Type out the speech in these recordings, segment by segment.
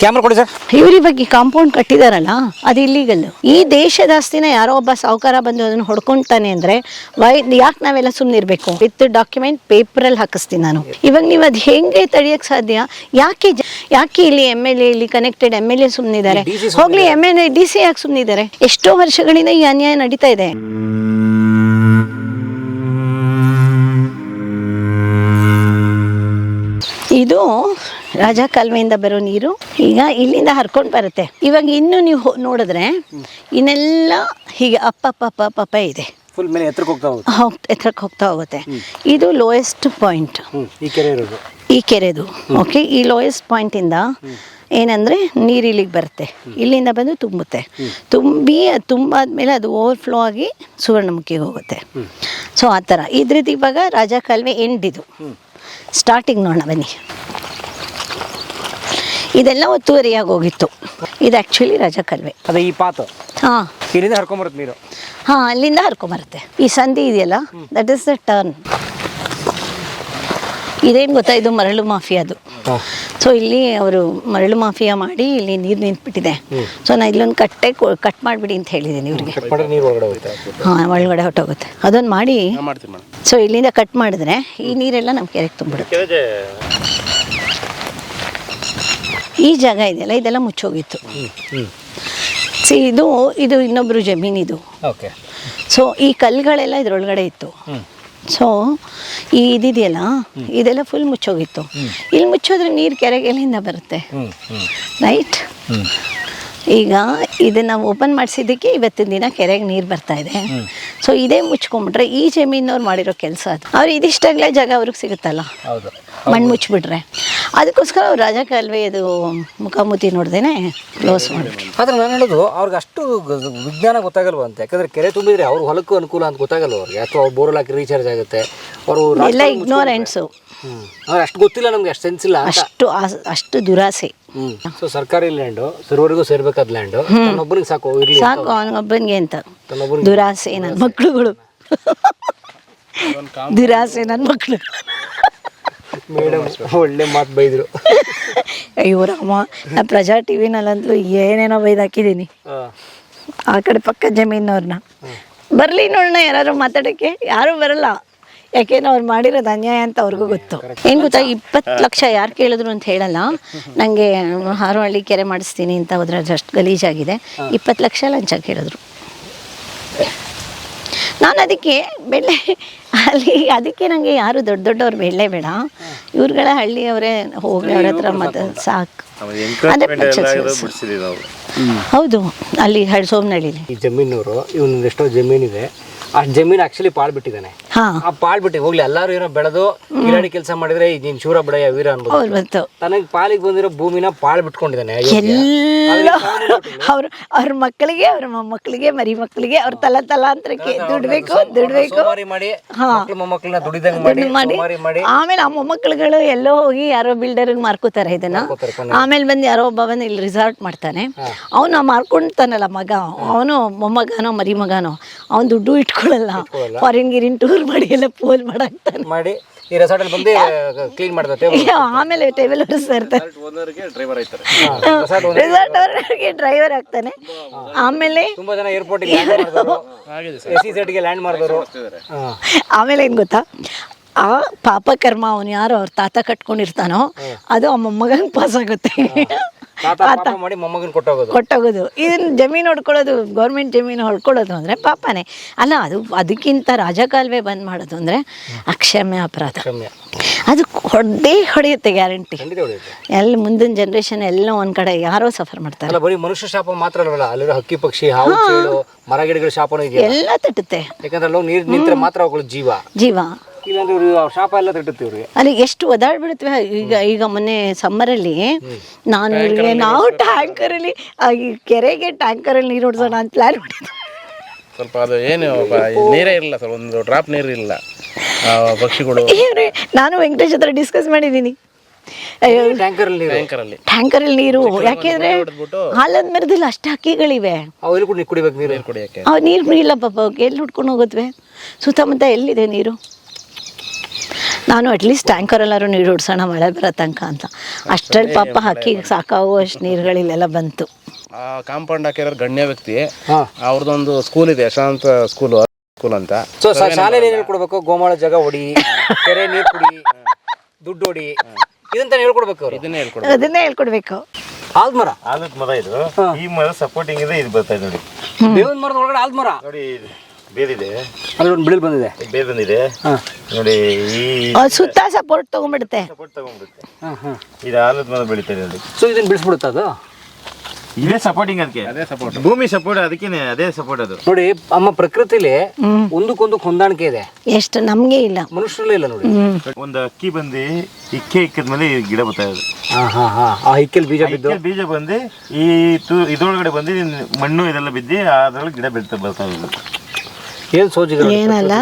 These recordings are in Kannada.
ಕ್ಯಾಮ್ರಾ ಕೊಡಿ ಸರ್. ಇವ್ರ ಬಗ್ಗೆ ಕಾಂಪೌಂಡ್ ಕಟ್ಟಿದಾರಲ್ಲ ಅದು ಇಲ್ಲಿಗಲ್ ಈ ದೇಶದ ಆಸ್ತಿನ ಯಾರೋ ಒಬ್ಬ ಸಾಹುಕಾರ ಬಂದು ಅದನ್ನ ಹೊಡ್ಕೊಂತಾನೆ ಅಂದ್ರೆ ವೈ ಯಾಕೆ ನಾವೆಲ್ಲ ಸುಮ್ಮನೆ ಇರಬೇಕು? ವಿತ್ ಡಾಕ್ಯುಮೆಂಟ್ ಪೇಪರಲ್ಲಿ ಹಾಕಿಸ್ತೀನಿ ನಾನು. ಇವಾಗ ನೀವು ಅದ್ ಹೆಂಗೆ ತಡಿಯಕ್ ಸಾಧ್ಯ? ಯಾಕೆ ಯಾಕೆ ಇಲ್ಲಿ ಎಂ ಎಲ್ ಎ ಇಲ್ಲಿ ಕನೆಕ್ಟೆಡ್ ಎಂ ಎಲ್ ಎ ಸುಮ್ಮನಿದ್ದಾರೆ ಹೋಗ್ಲಿ M L A D C ಯಾಕೆ ಸುಮ್ಮನಿದ್ದಾರೆ ಎಷ್ಟೋ ವರ್ಷಗಳಿಂದ ಈ ಅನ್ಯಾಯ ನಡೀತಾ ಇದೆ. ಇದು ರಾಜ ಕಾಲುವೆಯಿಂದ ಬರೋ ನೀರು. ಈಗ ಇಲ್ಲಿಂದ ಹರ್ಕೊಂಡು ಬರುತ್ತೆ. ಇವಾಗ ಇನ್ನು ನೀವು ನೋಡಿದ್ರೆ ಇನ್ನೆಲ್ಲ ಹೀಗೆ ಅಪ್ಪ ಅಪ್ಪ ಅಪ್ಪ ಇದೆ. ಫುಲ್ ಮೇಲೆ ಎತ್ತರಕ್ಕೆ ಹೋಗ್ತಾ ಹೋಗುತ್ತೆ. ಹೋಗ್ ಎತ್ತರಕ್ಕೆ ಹೋಗ್ತಾ ಹೋಗುತ್ತೆ. ಇದು ಲೋಯೆಸ್ಟ್ ಪಾಯಿಂಟ್ ಈ ಕೆರೆ ಇರೋದು. ಈ ಕೆರೆದು ಓಕೆ ಈ ಲೋಯೆಸ್ಟ್ ಪಾಯಿಂಟಿಂದ ಏನಂದರೆ ನೀರು ಇಲ್ಲಿಗೆ ಬರುತ್ತೆ. ಇಲ್ಲಿಂದ ಬಂದು ತುಂಬುತ್ತೆ. ತುಂಬಿ ಅದು ತುಂಬಾದ್ಮೇಲೆ ಅದು ಓವರ್ಫ್ಲೋ ಆಗಿ ಸುವರ್ಣಮುಖಿಗೆ ಹೋಗುತ್ತೆ. ಸೊ ಆ ಥರ. ಇದ್ರದ್ದು ಇವಾಗ ರಾಜ ಕಾಲುವೆ ಎಂಡ್ ಇದು. ಸ್ಟಾರ್ಟಿಂಗ್ ನೋಡೋಣ ಬನ್ನಿ. ಇದೆಲ್ಲ ಒತ್ತುವರಿಯಾಗಿ ಹೋಗಿತ್ತು. ಇದು ಆ್ಯಕ್ಚುಲಿ ರಜಾ ಕಾಲುವೆ. ಅದೇ ಈ ಪಾತು. ಹಾಂ. ಇಲ್ಲಿಂದ ಹರ್ಕೊಂಬರುತ್ತೆ ನೀರು. ಹಾಂ ಅಲ್ಲಿಂದ ಹರ್ಕೊಂಬರುತ್ತೆ. ಈ ಸಂಧಿ ಇದೆಯಲ್ಲ? ದಟ್ ಇಸ್ ದ ಟರ್ನ್ ಇದೇನು ಗೊತ್ತಾ? ಇದು ಮರಳು ಮಾಫಿಯಾದು ಅದು. ಸೊ ಇಲ್ಲಿ ಅವರು ಮರಳು ಮಾಫಿಯಾ ಮಾಡಿ ಇಲ್ಲಿ ನೀರು ನಿಂತ್ಬಿಟ್ಟಿದೆ. ಸೊ ನಾ ಇಲ್ಲೊಂದು ಕಟ್ಟೆ ಕಟ್ ಮಾಡಿಬಿಡಿ ಅಂತ ಹೇಳಿದ್ದೀನಿ ಇವ್ರಿಗೆ. ಹಾಂ ಒಳಗಡೆ ಹೊಟ್ಟೋಗುತ್ತೆ ಅದೊಂದು ಮಾಡಿ ಸೊ ಇಲ್ಲಿಂದ ಕಟ್ ಮಾಡಿದ್ರೆ ಈ ನೀರೆಲ್ಲ ನಮ್ಮ ಕೆರೆಗೆ ತುಂಬಿಡುತ್ತೆ ಈ ಜಾಗ ಇದೆಯಲ್ಲ ಇದೆಲ್ಲ ಮುಚ್ಚೋಗಿತ್ತು. ಸಿ ಇದು ಇದು ಇನ್ನೊಬ್ಬರು ಜಮೀನಿದು ಓಕೆ. ಸೊ ಈ ಕಲ್ಲುಗಳೆಲ್ಲ ಇದರೊಳಗಡೆ ಇತ್ತು. ಸೊ ಈ ಇದಿದೆಯಲ್ಲ ಇದೆಲ್ಲ ಫುಲ್ ಮುಚ್ಚೋಗಿತ್ತು. ಇಲ್ಲಿ ಮುಚ್ಚೋದ್ರೆ ನೀರು ಕೆರೆಗೆ ಎಲ್ಲಿಂದ ಬರುತ್ತೆ ರೈಟ್ ಈಗ ಇದನ್ನ ಓಪನ್ ಮಾಡಿಸಿದ್ದಕ್ಕೆ ಇವತ್ತಿನ ದಿನ ಕೆರೆಗೆ ನೀರು ಬರ್ತಾ ಇದೆ. ಸೊ ಇದೇ ಮುಚ್ಕೊಂಡ್ಬಿಟ್ರೆ ಈ ಜಮೀನವ್ರು ಮಾಡಿರೋ ಕೆಲಸ ಅದು. ಅವ್ರು ಇದಿಷ್ಟಾಗಲೇ ಜಾಗ ಅವ್ರಿಗೆ ಸಿಗುತ್ತಲ್ಲ? ಮಣ್ಣು ಮುಚ್ಚಿಬಿಟ್ರೆ ಅದಕ್ಕೋಸ್ಕರ ಅವ್ರು ರಾಜ ಅಲ್ವೇ ಇದು ಮುಖಾಮುಖಿ ನೋಡ್ದೇನೆ ಕ್ಲೋಸ್ ಮಾಡಿ ಆದ್ರೆ ನಾನು ಹೇಳೋದು ಅವ್ರಿಗೆ ಅಷ್ಟು ವಿಜ್ಞಾನ ಗೊತ್ತಾಗಲ್ವ ಅಂತ? ಯಾಕಂದ್ರೆ ಕೆರೆ ತುಂಬಿದ್ರೆ ಅವ್ರ ಹೊಲಕ್ಕೂ ಅನುಕೂಲ ಅಂತ ಗೊತ್ತಾಗಲ್ಲ ಅವ್ರಿಗೆ? ಅಥವಾ ಅವ್ರು ಬೋರ್ವೆಲ್ ಹಾಕಿ ರೀಚಾರ್ಜ್ ಆಗುತ್ತೆ. ಅವರು ಎಲ್ಲ ಇಗ್ನೋರೆನ್ಸು ಅಷ್ಟು ಗೊತ್ತಿಲ್ಲ ನಮ್ಗೆ ಅಷ್ಟು ಸೆನ್ಸ್ ಇಲ್ಲ ಅಷ್ಟು ಆಸ್- ಅಷ್ಟು ದುರಾಸೆ. ಹ್ಞೂ ಸೊ ಸರ್ಕಾರಿ ಲ್ಯಾಂಡು ಸರ್ವರಿಗೂ ಸೇರ್ಬೇಕಾದ ಲ್ಯಾಂಡು ಒಬ್ಬರಿಗೆ ಸಾಕು ಇರ್ಲಿ ಸಾಕು ಅವನೊಬ್ಬನಿಗೆ ಅಂತ. ದುರಾಸೆ ನನ್ನ ಮಕ್ಕಳುಗಳು ದುರಾಸೆ ನನ್ನ ಮಕ್ಕಳು ಮೇಡಮ್ ಒಳ್ಳೆ ಮಾತು ಬೈದ್ರು. ಅಯ್ಯೋ ರಾಮ ನಾ ಪ್ರಜಾ ಟಿ ವಿನಲ್ಲಂತೂ ಏನೇನೋ ಬೈದು ಹಾಕಿದ್ದೀನಿ. ಆ. ಕಡೆ ಪಕ್ಕ ಜಮೀನವ್ರನ್ನ ಬರಲಿ ನೋಡೋಣ ಯಾರು ಮಾತಾಡೋಕ್ಕೆ? ಯಾರೂ ಬರಲ್ಲ. ಯಾಕೆಂದ್ರೆ ಅವ್ರು ಮಾಡಿರೋದು ಅನ್ಯಾಯ ಅಂತ ಅವ್ರಿಗೂ ಗೊತ್ತು. ಏನು ಗೊತ್ತಾ ಇಪ್ಪತ್ತು ಲಕ್ಷ ಯಾರು ಕೇಳಿದ್ರು ಅಂತ ಹೇಳಲ್ಲ. ನನಗೆ ಹಾರೋಹಳ್ಳಿ ಕೆರೆ ಮಾಡಿಸ್ತೀನಿ ಅಂತ ಹೋದ್ರೆ ಅಷ್ಟು ಗಲೀಜಾಗಿದೆ. ಇಪ್ಪತ್ತು ಲಕ್ಷ ಲಂಚ ಕೇಳಿದ್ರು. ನಾನು ಅದಕ್ಕೆ ಬೆಳ್ಳೆ ಅಲ್ಲಿ ಅದಕ್ಕೆ ನನಗೆ ಯಾರು ದೊಡ್ಡ ದೊಡ್ಡವ್ರು ಬೆಳ್ಳೆ ಬೇಡ. ಇವ್ರುಗಳ ಹಳ್ಳಿಯವರೇ ಹೋಗಿ ಅವ್ರ ಹತ್ರ ಮತ್ತೆ ಸಾಕು. ಹೌದು ಅಲ್ಲಿ ಹಳ್ಸೋಮ್ನಳ್ಳಿ ಜಮೀನವರು ಇವನ್ ಎಷ್ಟೋ ಜಮೀನಿದೆ. ಆ ಜಮೀನು ಆಕ್ಚುಲಿ ಪಾಳ್ಬಿಟ್ಟಿದ್ದಾನೆ. ಆ ಪಾಳ್ಬಿಟ್ಟು ಹೋಗ್ಲಿ ಎಲ್ಲಾರು ಏನೋ ಬೆಳೆದು ಕಿರಾಡಿ ಕೆಲಸ ಮಾಡಿದ್ರೆ ನೀನ್ ಶೂರ ಬಡಯ ವೀರ ಅನ್ಬೋದು. ತನಗ್ ಪಾಲಿಗೆ ಬಂದಿರೋ ಭೂಮಿನ ಪಾಳ್ ಬಿಟ್ಕೊಂಡಿದ್ದಾನೆ ಎಲ್ಲ ಅವ್ರ ಅವ್ರ ಮಕ್ಕಳಿಗೆ ಅವ್ರ ಮೊಮ್ಮಕ್ಕಳಿಗೆ ಮರಿ ಮಕ್ಕಳಿಗೆ ಅವ್ರ ತಲ ತಲಾಂತರಕ್ಕೆ ದುಡ್ಬೇಕು ದುಡ್ಬೇಕು. ಮಾಡಿ ಮೊಮ್ಮಕ್ಕಳನ್ನ ದುಡಿದಂಗ್ ಮಾಡಿ ಆಮೇಲೆ ಆ ಮೊಮ್ಮಕ್ಕಳುಗಳು ಎಲ್ಲೋ ಹೋಗಿ ಯಾರೋ ಬಿಲ್ಡರ್ ಮಾರ್ಕೋತಾರೆ ಇದನ್ನ. ಆಮೇಲೆ ಬಂದು ಯಾರೋ ಒಬ್ಬ ಬಂದು ಇಲ್ಲಿ ರಿಸಾರ್ಟ್ ಮಾಡ್ತಾನೆ. ಅವನು ಮಾರ್ಕೊಂಡ್ತಾನಲ್ಲ ಮಗ. ಅವನು ಮೊಮ್ಮಗನೋ ಮರಿ ಮಗನೋ ಅವನು ದುಡ್ಡು ಇಟ್ಕೊಳ್ಳಲ್ಲ ಫಾರಿನ್ ಗಿರಿನ್ ಟೂರ್ ಮಾಡಿ ಎಲ್ಲ ಪೋಲ್ ಮಾಡಾಕ್ತಾನೆ. ಮಾಡಿ ಈ ರೆಸಾರ್ಟ್ ಅಲ್ಲಿ ಬಂದು ಕ್ಲೀನ್ ಮಾಡ್ತಾರೆ ಟೇಬಲ್ ಆಮೇಲೆ ಟೇಬಲ್ ಒರೆಸ್ತಾ ಇರ್ತಾರೆ. ಡ್ರೈವರ್ ಆಯ್ತಾರೆ. ರೆಸಾರ್ಟ್ ಓನರ್ಗೆ ಡ್ರೈವರ್ ಆಗ್ತಾನೆ. ಆಮೇಲೆ ತುಂಬಾ ಜನ ಏರ್ಪೋರ್ಟ್ ಎಸ್ ಸಿ ಗೆ ಲ್ಯಾಂಡ್ ಮಾಡಿದವರು. ಆಮೇಲೆ ಏನು ಗೊತ್ತಾ? ಆ ಪಾಪ ಕರ್ಮ ಅವನು ಯಾರು ಅವ್ರ ತಾತ ಕಟ್ಕೊಂಡಿರ್ತಾನೋ ಅದು ಆ ಮೊಮ್ಮಗಂಗೆ ಪಾಸ್ ಆಗುತ್ತೆ. ತಾತ ಪಾಪ ಮಾಡಿ ಮೊಮ್ಮಗನ್ ಕೊಟ್ಟೋಗೋದು. ಕೊಟ್ಟೋಗೋದು. ಇದನ್ನ ಜಮೀನು ಹೊಡ್ಕೊಳ್ಳೋದು ಗೌರ್ಮೆಂಟ್ ಜಮೀನು ಹೊಡ್ಕೊಳ್ಳೋದು ಅಂದರೆ ಪಾಪನೇ. ಅಲ್ಲ ಅದು ಅದಕ್ಕಿಂತ ರಾಜಕಾಲುವೆ ಬಂದ್ ಮಾಡೋದು ಅಂದರೆ ಅಕ್ಷಮ್ಯ ಅಪರಾಧ. ಅದು ಹೊಡೆದೇ ಹೊಡೆಯುತ್ತೆ ಗ್ಯಾರಂಟಿ ಎಲ್ಲ ಮುಂದಿನ ಜನ್ರೇಷನ್ ಎಲ್ಲ ಒಂದ್ ಕಡೆ ಯಾರೋ ಸಫರ್ ಮಾಡ್ತಾರೆ. ಅಲ್ಲ ಬರೀ ಮನುಷ್ಯ ಶಾಪ ಮಾತ್ರ ಅಲ್ವಲ್ಲ ಅಲ್ಲಿರೋ ಹಕ್ಕಿ ಪಕ್ಷಿ ಹಾವು ಮರ ಗಿಡಗಳ ಶಾಪನೂ ಇದೆಯಾ ಎಲ್ಲ ತಟ್ಟುತ್ತೆ. ಯಾಕಂದ್ರೆ ಅಲ್ಲೋಗಿ ನೀರು ನಿಂತ್ರೆ ಮಾತ್ರ ಅವುಗಳು ಜೀವ. ಜೀವ. ಇಲ್ಲಾಂದ್ರೆ ಇವ್ರು ಆ ಶಾಪ ಎಲ್ಲ ತಟ್ಟುತ್ತೆ ಇವ್ರಿಗೆ. ಅಲ್ಲಿ ಎಷ್ಟು ಒದಾಡ್ಬಿಡುತ್ತವೆ ಈಗ ಈಗ ಮೊನ್ನೆ ಸಮ್ಮರಲ್ಲಿ ನಾನು ಇವ್ರಿಗೆ ನಾವು ಟ್ಯಾಂಕರಲ್ಲಿ ಈ ಕೆರೆಗೆ ಟ್ಯಾಂಕರಲ್ಲಿ ನೀರು ಹೊಡ್ಸೋಣ ಅಂತ ಪ್ಲಾನ್ ಮಾಡಿದ್ವಿ ಸ್ವಲ್ಪ ಅದು ಏನು ಬ- ನೀರೇ ಇರಲಿಲ್ಲ ಸರ್ ಒಂದು ಡ್ರಾಪ್ ನೀರು ಇಲ್ಲ. ಆ, ಪಕ್ಷಿಗಳು. ನಾನು ವೆಂಕಟೇಶ್ ಹತ್ರ ಡಿಸ್ಕಸ್ ಮಾಡಿದ್ದೀನಿ. ಅಯ್ಯೋ ಟ್ಯಾಂಕರ್ ಅಲ್ಲಿ ನೀರು. ಟ್ಯಾಂಕರಲ್ಲಿ ಟ್ಯಾಂಕರಲ್ಲಿ ನೀರು. ಯಾಕೆಂದ್ರೆ ಹಾಲದ ಮರದಲ್ಲಿ ಅಷ್ಟು ಹಕ್ಕಿಗಳಿವೆ. ಅವು ಎಲ್ಲಿ ಕೂಡ ಕುಡಿಬೇಕು ನೀರು? ಕುಡಿಯೋಕ್ಕೆ. ನೀರು ಇಲ್ಲ ಪಾಪ ಅವಕ್ಕೆ ಎಲ್ಲಿ ಹುಡ್ಕೊಂಡು ಹೋಗುತ್ತವೆ? ಸುತ್ತಮುತ್ತ ಎಲ್ಲಿದೆ ನೀರು? ನಾನು ಅಟ್ಲೀಸ್ಟ್ ಟ್ಯಾಂಕರ್ ಎಲ್ಲರೂ ನೀರು ಹೊಡ್ಸೋಣ ಮಳೆ ಬರೋ ತನಕ ಅಂತ. ಅಷ್ಟರಲ್ಲಿ ಪಾಪ ಹಕ್ಕಿಗೆ ಸಾಕಾಗುವಷ್ಟು ನೀರುಗಳಿಲ್ಲೆಲ್ಲ ಬಂತು. ಆ ಕಾಂಪೌಂಡ್ ಹಾಕಿರೋ ಗಣ್ಯ ವ್ಯಕ್ತಿ. ಅವ್ರದ್ದೊಂದು ಸ್ಕೂಲ್ ಇದೆ ಶಾಂತ ಸ್ಕೂಲ್ ಸ್ಕೂಲ್ ಅಂತ. ಸೊ ಶಾಲೆಯಲ್ಲಿ ಏನು ಹೇಳ್ಕೊಡ್ಬೇಕು? ಗೋಮಾಳ ಜಾಗ ಹೊಡಿ ಕೆರೆ ನೀರು ಕುಡಿ ದುಡ್ಡು ಹೊಡಿ. ಇದಂತ ಹೇಳ್ಕೊಡ್ಬೇಕು ಅವ್ರು? ಇದನ್ನೇ ಹೇಳ್ಕೊಡು ಅದನ್ನೇ ಹೇಳ್ಕೊಡ್ಬೇಕು. ಆಲ್ದ ಮರ ಆಲದ ಮರ ಇದು. ಈ ಮರ ಸಪೋರ್ಟಿಂಗ್ ಇದೆ ಇದು ಬರ್ತಾ ಇದೆ ನೋಡಿ. ಬೇವಿನ ಮರದ ಒಳಗಡೆ ಆಲ್ದ ಮರ ನೋಡಿ ಇದು. ಬೇರಿದೆ ಅಲ್ಲಿ ಒಂದು ಬಿಳಿ ಬಂದಿದೆ. ಬೇರ್ ಬಂದಿದೆ. ಹಾಂ. ನೋಡಿ ಈ ಅದ್ ಸುತ್ತ ಸಪೋರ್ಟ್ ತೊಗೊಂಡ್ಬಿಡುತ್ತೆ. ಸಪೋರ್ಟ್ ತಗೊಂಡ್ಬಿಡುತ್ತೆ. ಹಾಂ ಹಾಂ. ಇದು ಆಲದ ಮರ ನೋಡಿ ಸೊ ಇದನ್ನ ಬಿಡಿಸ್ಬಿಡುತ್ತೆ ಅದು? ಇದೇ ಸಪೋರ್ಟಿಂಗ್ ಅದಕ್ಕೆ. ಅದೇ ಸಪೋರ್ಟ್ ಭೂಮಿ ಸಪೋರ್ಟ್ ಅದಕ್ಕೇನೆ ಅದೇ ಸಪೋರ್ಟ್ ಅದು. ನೋಡಿ ಅಮ್ಮ ಪ್ರಕೃತಿಲಿ ಒಂದಕ್ಕೊಂದು ಹೊಂದಾಣಿಕೆ ಇದೆ. ಎಷ್ಟು ನಮಗೆ ಇಲ್ಲ. ಮನುಷ್ಯರಲ್ಲೇ ಇಲ್ಲ ನೋಡಿ. ಒಂದು ಅಕ್ಕಿ ಬಂದು ಇಕ್ಕೆ ಇಕ್ಕದ್ಮೇಲೆ ಈ ಗಿಡ ಬರ್ತಾ ಇದೆ. ಹಾ ಹಾ ಹಾ. ಆ ಹಿಕ್ಕಲ್ ಬೀಜ ಬಿದ್ದು? ಇಕ್ಕೆ ಬೀಜ ಬಂದು ಈ ತು ಇದ್ರೊಳಗಡೆ ಬಂದು ಮಣ್ಣು ಇದೆಲ್ಲ ಬಿದ್ದು ಅದ್ರೊಳಗೆ ಗಿಡ ಬೆಳ್ತಾ ಬರ್ತಾ ಇದೆ. ಏನ್ ಏನಲ್ಲ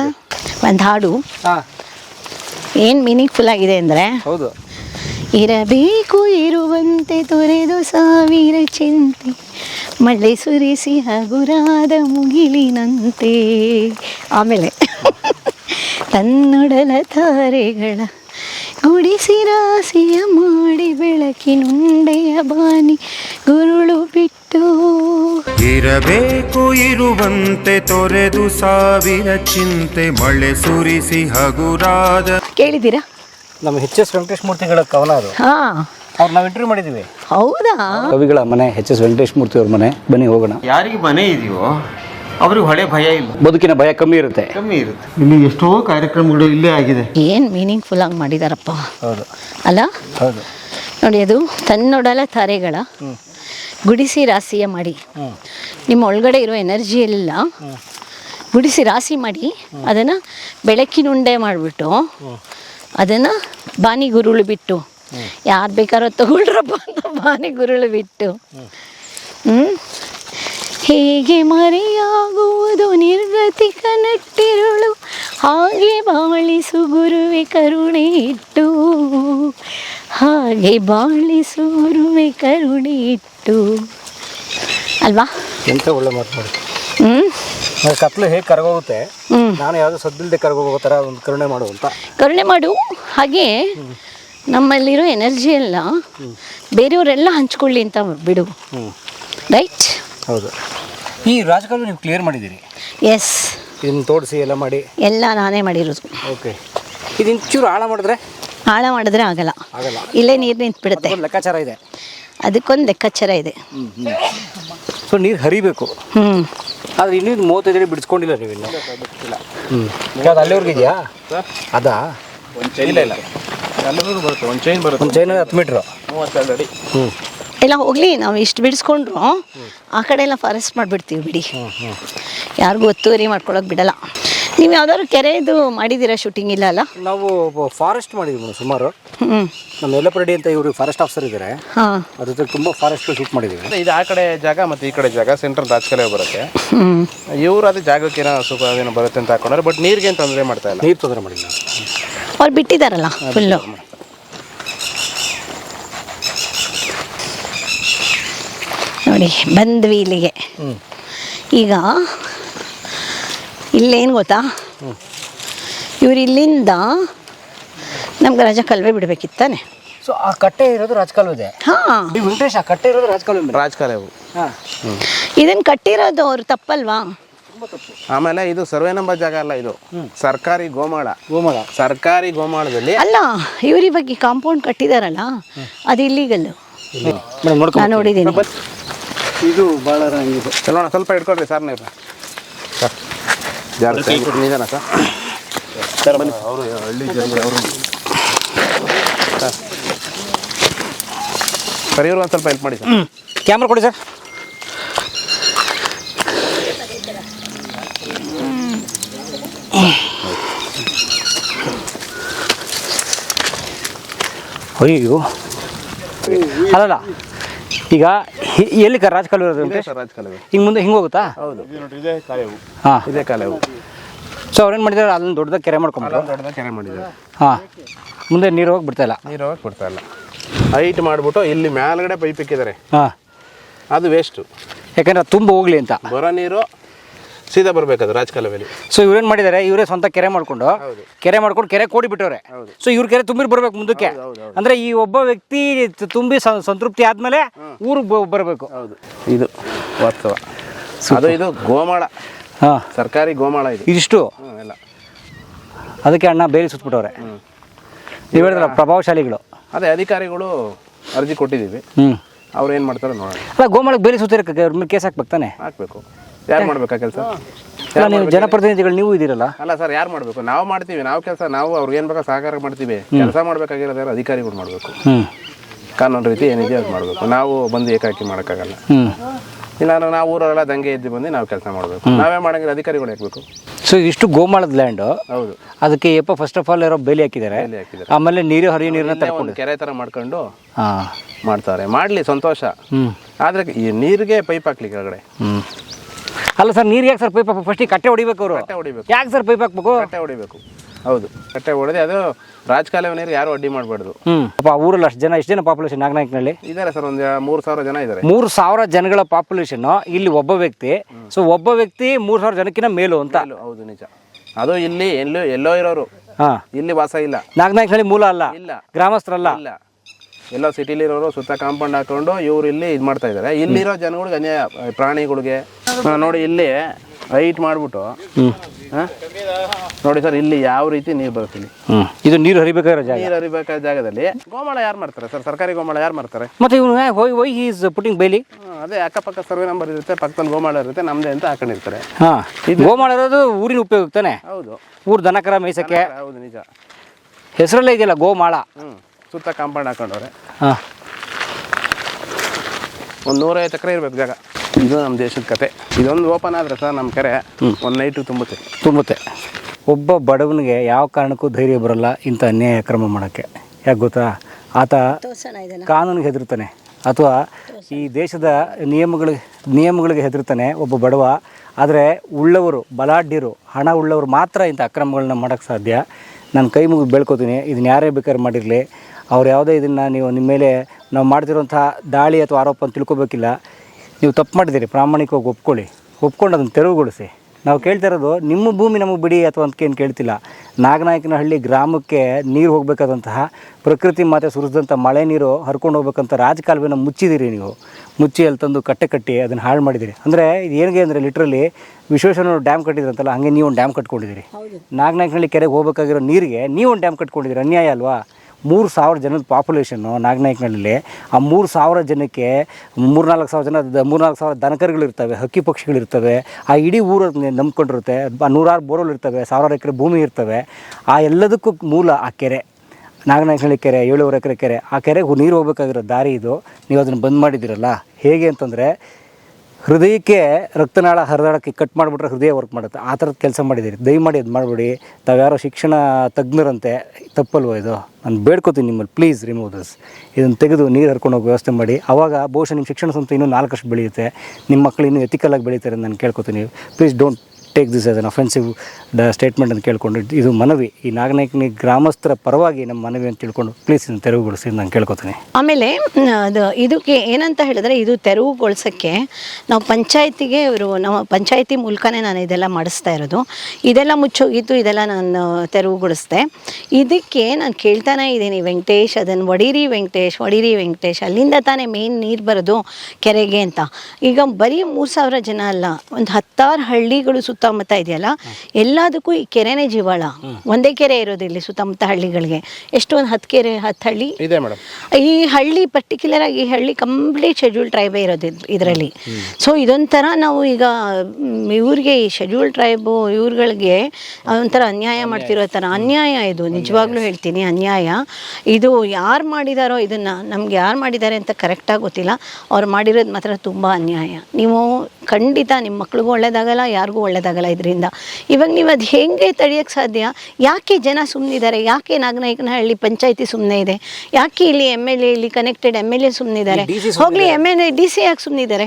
ಒಂದು ಹಾಡು. ಹಾ. ಏನು ಮೀನಿಂಗ್ಫುಲ್ ಆಗಿದೆ ಅಂದರೆ ಹೌದು. ಇರಬೇಕು ಇರುವಂತೆ ತೊರೆದು ಸಾವಿರ ಚಿಂತೆ ಮಳೆ ಸುರಿಸಿ ಹಗುರಾದ ಮುಗಿಲಿನಂತೆ. ಆಮೇಲೆ ತನ್ನೊಡಲ ತಾರೆಗಳ ಗುಡಿಸಿ ರಾಸಿಯ ಮಾಡಿ ಬೆಳಕಿನುಂಡೆಯ ಬಾನಿ ಗುರುಳು ಇರಬೇಕು ಇರುವಂತೆ ತೊರೆದು ಸಾವಿರ ಚಿಂತೆ ಮಳೆ ಸುರಿಸಿ ಹಗುರಾದ ಕೇಳಿದ್ದೀರಾ? ನಮ್ಮ ಹೆಚ್ ಎಸ್ ವೆಂಕಟೇಶ್ ಮೂರ್ತಿಗಳ ಕವನ ಅದು. ಹಾಂ. ಅವ್ರು ನಾವು ಇಂಟರ್ವ್ಯೂ ಮಾಡಿದ್ದೀವಿ ಹೌದಾ? ಕವಿಗಳ ಮನೆ ಹೆಚ್ ಎಸ್ ವೆಂಕಟೇಶ್ ಮೂರ್ತಿ ಅವ್ರ ಮನೆ. ಬನ್ನಿ ಹೋಗೋಣ. ಯಾರಿಗೆ ಮನೆ ಇದೆಯೋ ಅವ್ರಿಗೆ ಹೊಳೆ ಭಯ ಇಲ್ಲ. ಬದುಕಿನ ಭಯ ಕಮ್ಮಿ ಇರುತ್ತೆ. ಕಮ್ಮಿ ಇರುತ್ತೆ. ಇಲ್ಲಿ ಎಷ್ಟೋ ಕಾರ್ಯಕ್ರಮಗಳು ಇಲ್ಲೇ ಆಗಿದೆ. ಏನ್ ಮೀನಿಂಗ್ ಫುಲ್ ಆಗಿ ಮಾಡಿದಾರಪ್ಪ. ಹೌದು. ಅಲ್ಲ? ಹೌದು. ನೋಡಿ ಅದು ತನ್ನೊಡಲ ತಾರೆಗಳ. ಗುಡಿಸಿ ರಾಸಿಯ ಮಾಡಿ. ನಿಮ್ಮ ಒಳಗಡೆ ಇರೋ ಎನರ್ಜಿ ಎಲ್ಲ ಗುಡಿಸಿ ರಾಸಿ ಮಾಡಿ ಅದನ್ನು ಬೆಳಕಿನುಂಡೆ ಮಾಡಿಬಿಟ್ಟು ಅದನ್ನು ಬಾನಿ ಗುರುಳು ಬಿಟ್ಟು ಯಾರು ಬೇಕಾದ್ರೂ ತಗೊಳ್ರಪ್ಪ ಅಂತ ಬಾನಿ ಗುರುಳು ಬಿಟ್ಟು ಹ್ಞೂ ಹೇಗೆ ಮರೆಯಾಗುವುದು ನಿರ್ಗತಿಕ ನಟ್ಟಿರುಳು ಹಾಗೆ ಬಾಳಿಸು ಗುರುವೆ ಕರುಣೆ ಇಟ್ಟು ಹಾಗೆ ಬಾಳಿಸು ಗುರುವೆ ಕರುಣೆ ಇಟ್ಟು. ಅಲ್ವಾ? ಎಂತ ಒಳ್ಳೆ ಮಾತು ಹ್ಞೂ ಕತ್ಲು ಹೇಗೆ ಕರಗೋಗುತ್ತೆ? ನಾನು ಯಾವುದೋ ಸದ್ದಿಲ್ಲದೆ ಕರಗೋಗೋ ಥರ ಒಂದು ಕರುಣೆ ಮಾಡು ಅಂತ. ಕರುಣೆ ಮಾಡು. ಹಾಗೆ ನಮ್ಮಲ್ಲಿರೋ ಎನರ್ಜಿ ಎಲ್ಲ ಬೇರೆಯವರೆಲ್ಲ ಹಂಚ್ಕೊಳ್ಳಿ ಅಂತ ಬಿಡು. ರೈಟ್? ಹೌದು. ಈ ರಾಜಕಾರಣ ನೀವು ಕ್ಲಿಯರ್ ಮಾಡಿದ್ದೀರಿ? ಎಸ್ ಇದನ್ನು ತೋಡಿಸಿ ಎಲ್ಲ ಮಾಡಿ. ಎಲ್ಲ ನಾನೇ ಮಾಡಿರೋದು. ಓಕೆ. ಇದು ಹಾಳ ಆಳ ಮಾಡಿದ್ರೆ? ಆಳ ಮಾಡಿದ್ರೆ ಆಗಲ್ಲ. ಆಗಲ್ಲ. ಇಲ್ಲೇ ನೀರು ನಿಂತ್ಬಿಡುತ್ತೆ. ಬಿಡುತ್ತೆ ಲೆಕ್ಕಾಚಾರ ಇದೆ. ಅದಕ್ಕೊಂದು ಲೆಕ್ಕಾಚಾರ ಇದೆ. ಸೊ ನೀರು ಹರಿಬೇಕು. ಹ್ಞೂ ಆದ್ರೆ ಇನ್ನೂ ಮೂವತ್ತೈದು ಅಡಿ ಬಿಡಿಸ್ಕೊಂಡಿಲ್ಲ ನೀವು ಇನ್ನು. ಹ್ಞೂ ಯಾವ್ದು ಅಲ್ಲಿವರೆಗೆ ಇದೆಯಾ? ಅದಾ? ಒಂದು ಚೈನ್ ಇಲ್ಲ. ಎಲ್ಲರಿಗೂ ಬರುತ್ತೆ ಒಂದು ಚೈನ್ ಬರುತ್ತೆ. ಒಂದು ಚೈನಲ್ಲಿ ಹತ್ತು ಮೀಟ್ರು. ಮೂವತ್ತೆರಡು ಅಡಿ. ಹ್ಞೂ ಎಲ್ಲ ಹೋಗ್ಲಿ ನಾವು ಇಷ್ಟು ಬಿಡಿಸ್ಕೊಂಡ್ರು ಆ ಕಡೆ ಎಲ್ಲ ಫಾರೆಸ್ಟ್ ಮಾಡಿಬಿಡ್ತೀವಿ ಬಿಡಿ. ಯಾರಿಗೂ ಒತ್ತುವರಿ ಮಾಡ್ಕೊಳಕ್ಕೆ ಬಿಡಲ್ಲ. ನೀವು ಯಾವ್ದಾದ್ರು ಕೆರೆದು ಮಾಡಿದ್ದೀರಾ ಶೂಟಿಂಗ್ ಇಲ್ಲ ಅಲ್ಲ? ನಾವು ಫಾರೆಸ್ಟ್ ಮಾಡಿದ್ವಿ ಸುಮಾರು. ನಮ್ಮ ಎಲ್ಲಪ್ರಡಿ ಅಂತ ಇವರು ಫಾರೆಸ್ಟ್ ಆಫೀಸರ್ ಇದ್ದಾರೆ ಹಾಂ. ಅದ್ರ ಜೊತೆ ತುಂಬಾ ಫಾರೆಸ್ಟ್ ಶೂಟ್ ಮಾಡಿದ್ದೀವಿ ಇದು ಆ ಕಡೆ ಜಾಗ ಮತ್ತೆ ಈ ಕಡೆ ಜಾಗ ಸೆಂಟ್ರಲ್ ರಾಜಕೀಯ ಬರುತ್ತೆ. ಇವರು ಅದೇ ಜಾಗಕ್ಕೆ ಏನೋ ಸುಖ ಬರುತ್ತೆ ಅಂತ ಹಾಕೊಂಡ್ರೆ ಬಟ್ ನೀರಿಗೆ ಏನು ತೊಂದರೆ ಮಾಡ್ತಾ ಇಲ್ಲ. ನೀರು ತೊಂದರೆ ಮಾಡಿಲ್ಲ. ಅವ್ರು ಬಿಟ್ಟಿದಾರಲ್ಲ ಫುಲ್ಲು ನೋಡಿ ಬಂದ್ವಿ ಇಲ್ಲಿಗೆ. ಈಗ ಇಲ್ಲೇನು ಗೊತ್ತಾ? ಇವ್ರು ಇಲ್ಲಿಂದ ನಮ್ಗೆ ರಜ ಕಲ್ವೆ ಬಿಡಬೇಕಿತ್ತಾನೆ ಸೊ ಆ ಕಟ್ಟೆ ಇರೋದು ರಾಜಕಾಲುವೆ ಇದೆ ಹಾಂ. ವೆಂಕಟೇಶ್ ಆ ಕಟ್ಟೆ ಇರೋದು ರಾಜಕಾಲುವೆ ರಾಜಕಾಲಯ ಅವು ಹಾಂ. ಇದನ್ನು ಕಟ್ಟಿರೋದು ಅವ್ರು ತಪ್ಪಲ್ವಾ ಆಮೇಲೆ ಇದು ಸರ್ವೆ ನಂಬರ್ ಜಾಗ ಅಲ್ಲ ಇದು. ಸರ್ಕಾರಿ ಗೋಮಾಳ. ಗೋಮಾಳ. ಸರ್ಕಾರಿ ಗೋಮಾಳದಲ್ಲಿ ಅಲ್ಲ ಇವ್ರ ಬಗ್ಗೆ ಕಾಂಪೌಂಡ್ ಕಟ್ಟಿದಾರಲ್ಲ ಅದು ಇಲ್ಲಿಗಲ್ಲು ನಾನು ನೋಡಿದ್ದೀನಿ. ಇದು ಭಾಳ ಚಲೋಣ ಸ್ವಲ್ಪ ಇಟ್ಕೊಳ್ರಿ ಸರ್ ನೀವು ನಿಧಾನ ಸರ್ ಸರ್ ಬನ್ನಿ. ಅವರು ಹಳ್ಳಿ ಜನ ಅವರು. ಸರ್ ಇವರು ಒಂದು ಸ್ವಲ್ಪ ಹೆಲ್ಪ್ ಮಾಡಿ ಸರ್. ಹ್ಞೂ ಕ್ಯಾಮ್ರಾ ಕೊಡಿ ಸರ್. ಅಯ್ಯೋ. ಅಲ್ಲಲ್ಲ ಈಗ ಹಿ- ಎಲ್ಲಿ ಕ ರಾಜಕಾಲುವೆ ಇರೋದು ಇದೇ ವೆಂಕಟೇಶ್? ಸರ್ ರಾಜಕಾಲುವೆ. ಹಿಂಗೆ ಮುಂದೆ ಹಿಂಗೆ ಹೋಗುತ್ತಾ? ಹೌದು. ಹಾಂ. ಇದೇ ಕಾಲೇವು. ಸೊ ಅವ್ರೇನು ಮಾಡಿದ್ದಾರೆ? ಅಲ್ಲೊಂದು ದೊಡ್ಡದಾಗ ಕೆರೆ ಮಾಡ್ಕೊಂಡ್ರು ದೊಡ್ಡದಾಗ ಕೆರೆ ಮಾಡಿದ್ದಾರೆ. ಹಾಂ. ಮುಂದೆ ನೀರು ಹೋಗಿ ಬಿಡ್ತಾ ಇಲ್ಲ. ನೀರು ಹೋಗಿ ಬಿಡ್ತಾ ಇಲ್ಲ. ಹೈಟ್ ಮಾಡಿಬಿಟ್ಟು ಇಲ್ಲಿ ಮೇಲ್ಗಡೆ ಪೈಪ್ ಇಕ್ಕಿದ್ದಾರೆ. ಹಾಂ. ಅದು ವೇಸ್ಟು ಯಾಕಂದ್ರೆ ಅದು ತುಂಬ ಹೋಗ್ಲಿ ಅಂತ. ಬರೋ ನೀರು ಸೀದಾ ಬರಬೇಕಾದ್ರೆ ರಾಜಕಾಲುವೆಲಿ ಸೊ ಇವ್ರೇನ್ ಮಾಡಿದ್ದಾರೆ ಇವರೇ ಸ್ವಂತ ಕೆರೆ ಮಾಡ್ಕೊಂಡು ಕೆರೆ ಮಾಡ್ಕೊಂಡು ಕೆರೆ ಕೋಡಿ ಬಿಟ್ಟವ್ರೆ. ಸೊ ಇವ್ರ ಕೆರೆ ತುಂಬಿ ಬರ್ಬೇಕು ಮುಂದಕ್ಕೆ. ಅಂದ್ರೆ ಈ ಒಬ್ಬ ವ್ಯಕ್ತಿ ತುಂಬಿ ಸ- ಸಂತೃಪ್ತಿ ಆದ್ಮೇಲೆ ಊರಿಗೆ ಬರಬೇಕು. ಹೌದು. ಇದು ವಾಸ್ತವ. ಅದು ಇದು ಗೋಮಾಳ. ಹಾ. ಸರ್ಕಾರಿ ಗೋಮಾಳ ಇದು. ಇದಿಷ್ಟು? ಹ್ಞೂ ಎಲ್ಲ. ಅದಕ್ಕೆ ಅಣ್ಣ ಬೇಲಿ ಸುತ್ಬಿಟ್ಟವ್ರೆ. ನೀವು ಹೇಳಿದ್ರ ಪ್ರಭಾವಶಾಲಿಗಳು. ಅದೇ ಅಧಿಕಾರಿಗಳು ಅರ್ಜಿ ಕೊಟ್ಟಿದ್ದೀವಿ. ಹ್ಮ್. ಅವ್ರು ಏನು ಮಾಡ್ತಾರೆ ನೋಡೋಣ. ಅಲ್ಲ ಗೋಮಾಳಕ್ಕೆ ಬೇಲಿ ಸುತ್ತಿರಕ್ಕೆ ಅವ್ರ ಮೇಲೆ ಕೇಸ್ ಹಾಕ್ಬೇಕು ತಾನೆ? ಹಾಕ್ಬೇಕು. ಯಾರು ಮಾಡ್ಬೇಕಾ ಕೆಲಸ? ಅಲ್ಲ ನೀವು ಜನಪ್ರತಿನಿಧಿಗಳು ನೀವು ಇದ್ದೀರಲ್ಲ? ಅಲ್ಲ ಸರ್ ಯಾರು ಮಾಡಬೇಕು? ನಾವು ಮಾಡ್ತೀವಿ ನಾವು ಕೆಲಸ ನಾವು ಅವ್ರಿಗೆ ಏನು ಬೇಕೋ ಸಹಕಾರ ಮಾಡ್ತೀವಿ. ಕೆಲಸ ಮಾಡ್ಬೇಕಾಗಿರೋದ್ರ ಯಾರು ಅಧಿಕಾರಿಗಳು ಮಾಡಬೇಕು. ಕಾನೂನು ರೀತಿ ಏನಿದೆ ಅದು ಮಾಡಬೇಕು. ನಾವು ಬಂದು ಏಕಾಕಿ ಮಾಡೋಕ್ಕಾಗಲ್ಲ. ಇಲ್ಲ ಇಲ್ಲಾಂದ್ರೆ ನಾವು ಊರಲ್ಲ ದಂಗೆ ಎದ್ದು ಬಂದು ನಾವು ಕೆಲಸ ಮಾಡಬೇಕು. ನಾವೇ ಮಾಡಂಗಿಲ್ಲ ಅಧಿಕಾರಿಗಳು ಹಾಕ್ಬೇಕು ಸೊ ಇಷ್ಟು ಗೋಮಾಳದ ಲ್ಯಾಂಡು ಹೌದು. ಅದಕ್ಕೆ ಎಪ್ಪ ಫಸ್ಟ್ ಆಫ್ ಆಲ್ ಇರೋ ಬೇಲಿ ಹಾಕಿದ್ದಾರೆ. ಬೇಲಿ ಹಾಕಿದ್ದಾರೆ. ಆಮೇಲೆ ನೀರು ಹರಿಯೋ ನೀರನ್ನ ತಗೊಂಡು ಒಂದು ಕೆರೆ ತರ ಮಾಡ್ಕೊಂಡು ಹಾ. ಮಾಡ್ತಾರೆ. ಮಾಡ್ಲಿ ಸಂತೋಷ. ಆದ್ರೆ ಈ ನೀರಿಗೆ ಪೈಪ್ ಹಾಕ್ಲಿ ಕೆಳಗಡೆ ಅಲ್ಲ ಸರ್ ನೀರ್ ಯಾಕೆ ಸರ್ ಪೈಪ್ ಫಸ್ಟಿಗೆ ಕಟ್ಟೆ ಹೊಡಿಬೇಕು ಅವರು? ಕಟ್ಟೆ ಹೊಡಿಬೇಕು. ಯಾಕೆ ಸರ್ ಪೈಪ್ ಹಾಕ್ಬೇಕು? ಕಟ್ಟೆ ಹೊಡಿಬೇಕು. ಹೌದು. ಕಟ್ಟೆ ಹೊಡೆದೇ ಅದು ರಾಜಕಾಲುವೆ ನೀರು ಯಾರು ಅಡ್ಡಿ ಮಾಡಬಾರ್ದು. ಹ್ಮ್. ಪಾಪ ಊರಲ್ಲಿ ಅಷ್ಟು ಜನ ಎಷ್ಟು ಜನ ಪಾಪ್ಯುಲೇಷನ್ ನಾಗನಾಯಕನಲ್ಲಿ ಇದ್ದಾರೆ ಸರ್ ಒಂದು ಮೂರು ಸಾವಿರ ಜನ ಇದ್ದಾರೆ ಮೂರು ಸಾವಿರ ಜನಗಳ ಪಾಪ್ಯುಲೇಷನ್ ಇಲ್ಲಿ ಒಬ್ಬ ವ್ಯಕ್ತಿ. ಸೊ ಒಬ್ಬ ವ್ಯಕ್ತಿ ಮೂರು ಸಾವಿರ ಜನಕ್ಕಿಂತ ಮೇಲು ಅಂತ? ಹೌದು ನಿಜ. ಅದು ಇಲ್ಲಿ ಎಲ್ಲೋ ಎಲ್ಲೋ ಇರೋರು. ಹಾ. ಇಲ್ಲಿ ವಾಸ ಇಲ್ಲ. ನಾಗನಾಯಕನಲ್ಲಿ ಮೂಲ ಅಲ್ಲ? ಇಲ್ಲ. ಗ್ರಾಮಸ್ಥರಲ್ಲ? ಇಲ್ಲ. ಎಲ್ಲೋ ಸಿಟಿಲಿರೋರು ಸುತ್ತ ಕಾಂಪೌಂಡ್ ಹಾಕೊಂಡು ಇವ್ರು ಇಲ್ಲಿ ಇದು ಮಾಡ್ತಾ ಇದ್ದಾರೆ ಇಲ್ಲಿರೋ ಜನಗಳಿಗೆ ಅನ್ಯಾಯ ಪ್ರಾಣಿಗಳಿಗೆ. ಹಾ, ನೋಡಿ ಇಲ್ಲಿ ಹೈಟ್ ಮಾಡಿಬಿಟ್ಟು ನೋಡಿ ಸರ್ ಇಲ್ಲಿ ಯಾವ ರೀತಿ ನೀರು ಬರುತ್ತೆ ಇಲ್ಲಿ. ಇದು ನೀರು ಹರಿಬೇಕಾದ್ರೆ ಜಾಗ? ನೀರು ಹರಿಬೇಕಾದ ಜಾಗದಲ್ಲಿ ಗೋಮಾಳ ಯಾರು ಮಾಡ್ತಾರೆ ಸರ್? ಸರ್ಕಾರಿ ಗೋಮಾಳ ಯಾರು ಮಾಡ್ತಾರೆ? ಮತ್ತೆ ಇವನು ಹೋಯ್ ಹೋಯ್ ಈಸ್ ಪುಟಿಂಗ್ ಬೇಲಿ ಹಾ, ಅದೇ ಅಕ್ಕಪಕ್ಕ ಸರ್ವೆ ನಂಬರ್ ಇರುತ್ತೆ ಪಕ್ಕದಲ್ಲಿ ಗೋಮಾಳ ಇರುತ್ತೆ ನಮ್ದೇ ಅಂತ ಹಾಕೊಂಡಿರ್ತಾರೆ. ಇದು ಗೋಮಾಳ ಇರೋದು ಊರಿನ ಉಪಯೋಗ ತಾನೆ? ಹೌದು. ಊರ್ ದನಕರ ಮೇಸಕ್ಕೆ ಹೌದು ನಿಜ. ಹೆಸರಲ್ಲೇ ಇದೆಯಲ್ಲ ಗೋಮಾಳ? ಹ್ಞೂ ಸುತ್ತ ಕಾಂಪೌಂಡ್ ಹಾಕೊಂಡವ್ರೆ. ಹಾಂ. ಒಂದು ನೂರೈವತ್ತು ಎಕರೆ ಇರ್ಬೇಕು ಜಾಗ. ಇದು ನಮ್ಮ ದೇಶದ ಕತೆ. ಇದೊಂದು ಓಪನ್ ಆದರೆ ಸರ್ ನಮ್ಮ ಕೆರೆ ಒಂದು ನೈಟು ತುಂಬುತ್ತೆ. ತುಂಬುತ್ತೆ. ಒಬ್ಬ ಬಡವನಿಗೆ ಯಾವ ಕಾರಣಕ್ಕೂ ಧೈರ್ಯ ಬರಲ್ಲ ಇಂಥ ಅನ್ಯಾಯ ಕ್ರಮ ಮಾಡೋಕ್ಕೆ. ಯಾಕೆ ಗೊತ್ತಾ? ಆತ ಕಾನೂನಿಗೆ ಹೆದರ್ತಾನೆ ಅಥವಾ ಈ ದೇಶದ ನಿಯಮಗಳಿಗೆ ನಿಯಮಗಳಿಗೆ ಹೆದರ್ತಾನೆ ಒಬ್ಬ ಬಡವ. ಆದರೆ ಉಳ್ಳವರು ಬಲಾಢ್ಯರು ಹಣ ಉಳ್ಳವರು ಮಾತ್ರ ಇಂಥ ಅಕ್ರಮಗಳನ್ನ ಮಾಡೋಕ್ಕೆ ಸಾಧ್ಯ. ನಾನು ಕೈ ಮುಗಿದು ಬೆಳ್ಕೋತೀನಿ. ಇದನ್ನ ಯಾರೇ ಬೇಕಾದ್ರೆ ಮಾಡಿರಲಿ. ಅವ್ರು ಯಾವುದೇ ಇದನ್ನು ನೀವು ನಿಮ್ಮ ಮೇಲೆ ನಾವು ಮಾಡ್ತಿರೋಂಥ ದಾಳಿ ಅಥವಾ ಆರೋಪ ಅಂತ ತಿಳ್ಕೊಬೇಕಿಲ್ಲ. ನೀವು ತಪ್ಪು ಮಾಡಿದ್ದೀರಿ ಪ್ರಾಮಾಣಿಕವಾಗಿ ಒಪ್ಕೊಳ್ಳಿ. ಒಪ್ಕೊಂಡು ಅದನ್ನು ತೆರವುಗೊಳಿಸಿ. ನಾವು ಕೇಳ್ತಾ ಇರೋದು ನಿಮ್ಮ ಭೂಮಿ ನಮಗೆ ಬಿಡಿ ಅಥವಾ ಅಂತ ಏನು ಕೇಳ್ತಿಲ್ಲ. ನಾಗನಾಯಕನಹಳ್ಳಿ ಗ್ರಾಮಕ್ಕೆ ನೀರು ಹೋಗಬೇಕಾದಂತಹ ಪ್ರಕೃತಿ ಮಾತೆ ಸುರಿಸಿದಂಥ ಮಳೆ ನೀರು ಹರ್ಕೊಂಡು ಹೋಗ್ಬೇಕಂತ ರಾಜಕಾಲುವೆನ ಮುಚ್ಚಿದ್ದೀರಿ ನೀವು. ಮುಚ್ಚಿ ಅಲ್ಲಿ ತಂದು ಕಟ್ಟೆ ಕಟ್ಟಿ ಅದನ್ನು ಹಾಳು ಮಾಡಿದ್ದೀರಿ. ಅಂದರೆ ಇದು ಏನಿಗೆ ಅಂದರೆ ಲಿಟ್ರಲಿ ವಿಶ್ವೇಶ್ವರ ಡ್ಯಾಮ್ ಕಟ್ಟಿದ್ರಂತಲ್ಲ ಹಾಗೆ ನೀವು ಒಂದು ಡ್ಯಾಮ್ ಕಟ್ಕೊಂಡಿದ್ದೀರಿ. ನಾಗನಾಯಕನಹಳ್ಳಿ ಕೆರೆಗೆ ಹೋಗಬೇಕಾಗಿರೋ ನೀರಿಗೆ ನೀವು ಒಂದು ಡ್ಯಾಮ್ ಕಟ್ಕೊಂಡಿದ್ದೀರಿ. ಅನ್ಯಾಯ ಅಲ್ವಾ? ಮೂರು ಸಾವಿರ ಜನದ ಪಾಪ್ಯುಲೇಷನ್ನು ನಾಗನಾಯಕನಹಳ್ಳಿಲಿ. ಆ ಮೂರು ಸಾವಿರ ಜನಕ್ಕೆ ಮೂರ್ನಾಲ್ಕು ಸಾವಿರ ಜನ ಮೂರ್ನಾಲ್ಕು ಸಾವಿರ ದನಕರುಗಳಿರ್ತವೆ, ಹಕ್ಕಿ ಪಕ್ಷಿಗಳಿರ್ತವೆ, ಆ ಇಡೀ ಊರು ನಂಬ್ಕೊಂಡಿರುತ್ತೆ ನೂರಾರು ಬೋರ್ವೆಲ್ ಇರ್ತವೆ ಸಾವಿರಾರು ಎಕರೆ ಭೂಮಿ ಇರ್ತವೆ. ಆ ಎಲ್ಲದಕ್ಕೂ ಮೂಲ ಆ ಕೆರೆ, ನಾಗನಾಯಕನಹಳ್ಳಿ ಕೆರೆ, ಏಳುವರೆ ಎಕರೆ ಕೆರೆ. ಆ ಕೆರೆಗೆ ನೀರು ಹೋಗ್ಬೇಕಾಗಿರೋ ದಾರಿ ಇದು. ನೀವು ಅದನ್ನು ಬಂದ್ ಮಾಡಿದ್ದೀರಲ್ಲ? ಹೇಗೆ ಅಂತಂದರೆ ಹೃದಯಕ್ಕೆ ರಕ್ತನಾಳ ಹರಿದಾಡಕ್ಕೆ ಕಟ್ ಮಾಡಿಬಿಟ್ರೆ ಹೃದಯ ವರ್ಕ್ ಮಾಡುತ್ತೆ. ಆ ಥರದ ಕೆಲಸ ಮಾಡಿದ್ದೀರಿ ದಯಮಾಡಿ ಅದು ಮಾಡಬೇಡಿ. ತಾವ್ಯಾರೋ ಶಿಕ್ಷಣ ತಜ್ಞರಂತೆ, ತಪ್ಪಲ್ವೋ ಇದು? ನಾನು ಬೇಡ್ಕೋತೀನಿ ನಿಮ್ಮಲ್ಲಿ ಪ್ಲೀಸ್ ರಿಮೂವ್ ದಿಸ್ ಇದನ್ನು ತೆಗೆದು ನೀರು ಹರ್ಕೊಂಡು ಹೋಗಿ ವ್ಯವಸ್ಥೆ ಮಾಡಿ. ಆವಾಗ ಬಹುಶಃ ನಿಮ್ಮ ಶಿಕ್ಷಣ ಸಂಸ್ಥೆ ಇನ್ನೂ ನಾಲ್ಕಷ್ಟು ಬೆಳೆಯುತ್ತೆ. ನಿಮ್ಮ ಮಕ್ಕಳು ಇನ್ನೂ ಎಥಿಕಲಾಗಿ ಬೆಳೀತಾರೆ ನಾನು ಕೇಳ್ಕೊತೀನಿ. Please don't take this as an offensive the statement ಅಂತ ಕೇಳಿಕೊಂಡು ಇದು ಮನವಿ. ಈ ನಾಗನಾಯಕನಿ ಗ್ರಾಮಸ್ಥರ ಪರವಾಗಿ ನಮ್ಮ ಮನವಿ ಅಂತ ತಿಳ್ಕೊಂಡು ಪ್ಲೀಸ್ ಇದನ್ನು ತೆರವುಗೊಳಿಸಿ ನಾನು ಕೇಳ್ಕೊತೀನಿ. ಆಮೇಲೆ ಅದು ಇದಕ್ಕೆ ಏನಂತ ಹೇಳಿದ್ರೆ ಇದು ತೆರವುಗೊಳಿಸೋಕ್ಕೆ ನಾವು ಪಂಚಾಯತಿಗೆ ಇವರು, ನಮ್ಮ ಪಂಚಾಯತಿ ಮೂಲಕನೇ ನಾನು ಇದೆಲ್ಲ ಮಾಡಿಸ್ತಾ ಇರೋದು. ಇದೆಲ್ಲ ಮುಚ್ಚೋಗಿತ್ತು ಇದೆಲ್ಲ ನಾನು ತೆರವುಗೊಳಿಸ್ದೆ. ಇದಕ್ಕೆ ನಾನು ಕೇಳ್ತಾನೆ ಇದ್ದೀನಿ, ವೆಂಕಟೇಶ್ ಅದನ್ನು ಒಡೀರಿ ವೆಂಕಟೇಶ್ ಒಡೀರಿ ವೆಂಕಟೇಶ್, ಅಲ್ಲಿಂದ ತಾನೇ ಮೇನ್ ನೀರು ಬರೋದು ಕೆರೆಗೆ ಅಂತ. ಈಗ ಬರೀ ಮೂರು ಸಾವಿರ ಜನ ಅಲ್ಲ, ಒಂದು ಹತ್ತಾರು ಹಳ್ಳಿಗಳು ಸುತ್ತಮುತ್ತ ಇದೆಯಲ್ಲ? ಎಲ್ಲದಕ್ಕೂ ಈ ಕೆರೆನೇ ಜೀವಾಳ. ಒಂದೇ ಕೆರೆ ಇರೋದು ಇಲ್ಲಿ ಸುತ್ತಮುತ್ತ ಹಳ್ಳಿಗಳಿಗೆ. ಎಷ್ಟೊಂದು ಹತ್ತು ಕೆರೆ ಹತ್ತು ಹಳ್ಳಿ. ಇದೆ ಮೇಡಮ್. ಈ ಹಳ್ಳಿ ಪರ್ಟಿಕ್ಯುಲರ್ ಆಗಿ ಈ ಹಳ್ಳಿ ಕಂಪ್ಲೀಟ್ ಶೆಡ್ಯೂಲ್ ಟ್ರೈಬ್ ಇರೋದು ಇದರಲ್ಲಿ. ಸೊ ಇದೊಂಥರ ನಾವು ಈಗ ಇವ್ರಿಗೆ ಈ ಶೆಡ್ಯೂಲ್ ಟ್ರೈಬು ಇವ್ರಗಳಿಗೆ ಒಂಥರ ಅನ್ಯಾಯ ಮಾಡ್ತಿರೋ ಥರ. ಅನ್ಯಾಯ ಇದು. ನಿಜವಾಗ್ಲೂ ಹೇಳ್ತೀನಿ ಅನ್ಯಾಯ. ಇದು ಯಾರು ಮಾಡಿದಾರೋ ಇದನ್ನು ನಮ್ಗೆ ಯಾರು ಮಾಡಿದ್ದಾರೆ ಅಂತ ಕರೆಕ್ಟಾಗಿ ಗೊತ್ತಿಲ್ಲ. ಅವ್ರು ಮಾಡಿರೋದು ಮಾತ್ರ ತುಂಬ ಅನ್ಯಾಯ. ನೀವು ಖಂಡಿತ ನಿಮ್ಮ ಮಕ್ಳಿಗೂ ಒಳ್ಳೇದಾಗಲ್ಲ ಯಾರಿಗೂ ಒಳ್ಳೇದಾಗಲ್ಲ. ಇದರಿಂದ. ಇವಾಗ ನೀವು ಅದು ಹೆಂಗೆ ತಡೆಯೋಕ್ಕೆ ಸಾಧ್ಯ? ಯಾಕೆ ಜನ ಸುಮ್ಮನಿದ್ದಾರೆ ಯಾಕೆ ನಾಗನಾಯಕನಹಳ್ಳಿ ಪಂಚಾಯಿತಿ ಸುಮ್ಮನೆ ಇದೆ? ಯಾಕೆ ಇಲ್ಲಿ ಎಂ ಎಲ್ ಎ ಇಲ್ಲಿ ಕನೆಕ್ಟೆಡ್ ಎಂ ಎಲ್ ಎ ಸುಮ್ಮನಿದ್ದಾರೆ ಹೋಗಲಿ M L A D C ಯಾಕೆ ಸುಮ್ಮನಿದ್ದಾರೆ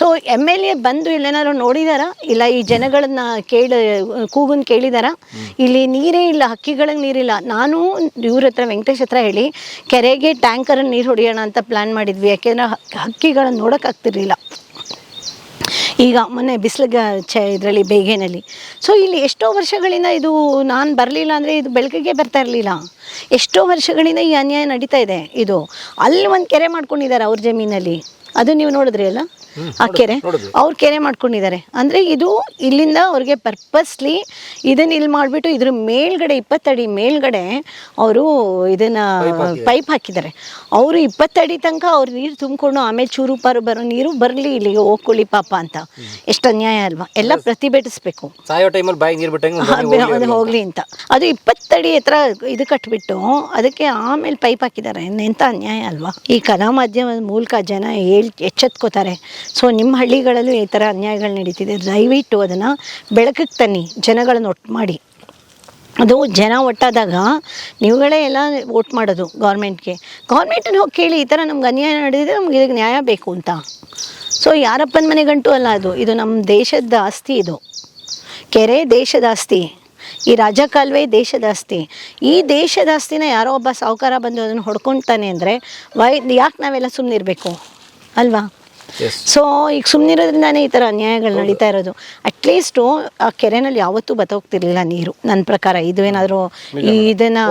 ಸೊ ಎಂ ಎಲ್ ಎ ಬಂದು ಇಲ್ಲೇನಾದ್ರು ನೋಡಿದಾರಾ? ಇಲ್ಲ ಈ ಜನಗಳನ್ನ ಕೇಳ ಕೂಗನ್ ಕೇಳಿದಾರಾ? ಇಲ್ಲಿ ನೀರೇ ಇಲ್ಲ ಹಕ್ಕಿಗಳಿಗೆ ನೀರಿಲ್ಲ. ನಾನು ಇವ್ರ ಹತ್ರ ವೆಂಕಟೇಶ್ ಹತ್ರ ಹೇಳಿ ಕೆರೆಗೆ ಟ್ಯಾಂಕರ್ ನೀರು ಹೊಡೆಯೋಣ ಅಂತ ಪ್ಲಾನ್ ಮಾಡಿದ್ವಿ. ಯಾಕೆಂದ್ರೆ ಹಕ್ಕಿಗಳನ್ನ ನೋಡೋಕ್ಕಾಗ್ತಿರ್ಲಿಲ್ಲ ಈಗ ಮೊನ್ನೆ ಬಿಸಿಲಿಗೆ ಚ ಇದರಲ್ಲಿ ಬೇಗೆನಲ್ಲಿ. ಸೊ ಇಲ್ಲಿ ಎಷ್ಟೋ ವರ್ಷಗಳಿಂದ ಇದು ನಾನು ಬರಲಿಲ್ಲ ಅಂದರೆ ಇದು ಬೆಳಕಿಗೆ ಬರ್ತಾ ಇರಲಿಲ್ಲ. ಎಷ್ಟೋ ವರ್ಷಗಳಿಂದ ಈ ಅನ್ಯಾಯ ನಡೀತಾ ಇದೆ ಇದು. ಅಲ್ಲಿ ಒಂದು ಕೆರೆ ಮಾಡ್ಕೊಂಡಿದ್ದಾರೆ ಅವ್ರ ಜಮೀನಲ್ಲಿ. ಅದು ನೀವು ನೋಡಿದ್ರಿ ಅಲ್ಲ? ಆ ಕೆರೆ. ಅವ್ರು ಕೆರೆ ಮಾಡ್ಕೊಂಡಿದ್ದಾರೆ ಅಂದರೆ ಇದು ಇಲ್ಲಿಂದ ಅವ್ರಿಗೆ ಪರ್ಪಸ್ಲಿ ಇದನ್ನ ಇಲ್ಲಿ ಮಾಡಿಬಿಟ್ಟು ಇದ್ರ ಮೇಲ್ಗಡೆ ಇಪ್ಪತ್ತಡಿ ಮೇಲ್ಗಡೆ ಅವರು ಇದನ್ನ ಪೈಪ್ ಹಾಕಿದ್ದಾರೆ. ಅವರು ಇಪ್ಪತ್ತಡಿ ತನಕ ಅವ್ರು ನೀರು ತುಂಬಿಕೊಂಡು ಆಮೇಲೆ ಚೂರು ಪಾರು ಬರೋ ನೀರು ಬರಲಿ ಇಲ್ಲಿಗೆ ಹೋಗ್ಕೊಳ್ಳಿ ಪಾಪ ಅಂತ. ಎಷ್ಟು ಅನ್ಯಾಯ ಅಲ್ವಾ? ಎಲ್ಲ ಪ್ರತಿಭಟಿಸ್ಬೇಕು. ಹೋಗ್ಲಿ ಅಂತ. ಅದು ಇಪ್ಪತ್ತಡಿ ಹತ್ರ ಇದು ಕಟ್ಬಿಟ್ಟು ಅದಕ್ಕೆ ಆಮೇಲೆ ಪೈಪ್ ಹಾಕಿದ್ದಾರೆ. ಎಂಥ ಅನ್ಯಾಯ ಅಲ್ವಾ? ಈ ಕಲಾ ಮಾಧ್ಯಮದ ಮೂಲಕ ಜನ ಹೇಳಿ ಎಚ್ಚೆತ್ಕೋತಾರೆ. ಸೊ ನಿಮ್ಮ ಹಳ್ಳಿಗಳಲ್ಲೂ ಈ ಥರ ಅನ್ಯಾಯಗಳು ನಡೀತಿದೆ. ದಯವಿಟ್ಟು ಅದನ್ನು ಬೆಳಕಿಗೆ ತನ್ನಿ. ಜನಗಳನ್ನು ಒಟ್ಟು ಮಾಡಿ. ಅದು ಜನ ಒಟ್ಟಾದಾಗ ನೀವುಗಳೇ ಎಲ್ಲ ವೋಟ್ ಮಾಡೋದು ಗೌರ್ಮೆಂಟ್ಗೆ. ಗೌರ್ಮೆಂಟನ್ನು ಹೋಗಿ ಕೇಳಿ ಈ ಥರ ನಮ್ಗೆ ಅನ್ಯಾಯ ನಡೆದಿದೆ ನಮ್ಗೆ ಇದಕ್ಕೆ ನ್ಯಾಯ ಬೇಕು ಅಂತ. ಸೊ ಯಾರಪ್ಪನ ಮನೆಗಂಟು ಅಲ್ಲ ಅದು. ಇದು ನಮ್ಮ ದೇಶದ ಆಸ್ತಿ ಇದು. ಕೆರೆ ದೇಶದ ಆಸ್ತಿ. ಈ ರಾಜ ಕಾಲುವೆ ದೇಶದ ಆಸ್ತಿ. ಈ ದೇಶದ ಆಸ್ತಿನ ಯಾರೋ ಒಬ್ಬ ಸಾಹುಕಾರ ಬಂದು ಅದನ್ನು ಹೊಡ್ಕೊಳ್ತಾನೆ ಅಂದರೆ ವೈ ಯಾಕೆ ನಾವೆಲ್ಲ ಸುಮ್ಮನಿರಬೇಕು ಅಲ್ವಾ? ಸೊ ಈಗ ಸುಮ್ಮನಿರೋದ್ರಿಂದಾನೇ ಈ ಥರ ಅನ್ಯಾಯಗಳು ನಡೀತಾ ಇರೋದು. ಅಟ್ಲೀಸ್ಟು ಆ ಕೆರೆನಲ್ಲಿ ಯಾವತ್ತೂ ಬತ್ತೋಗ್ತಿರ್ಲಿಲ್ಲ ನೀರು. ನನ್ನ ಪ್ರಕಾರ ಇದು ಏನಾದರೂ ಇದನ್ನು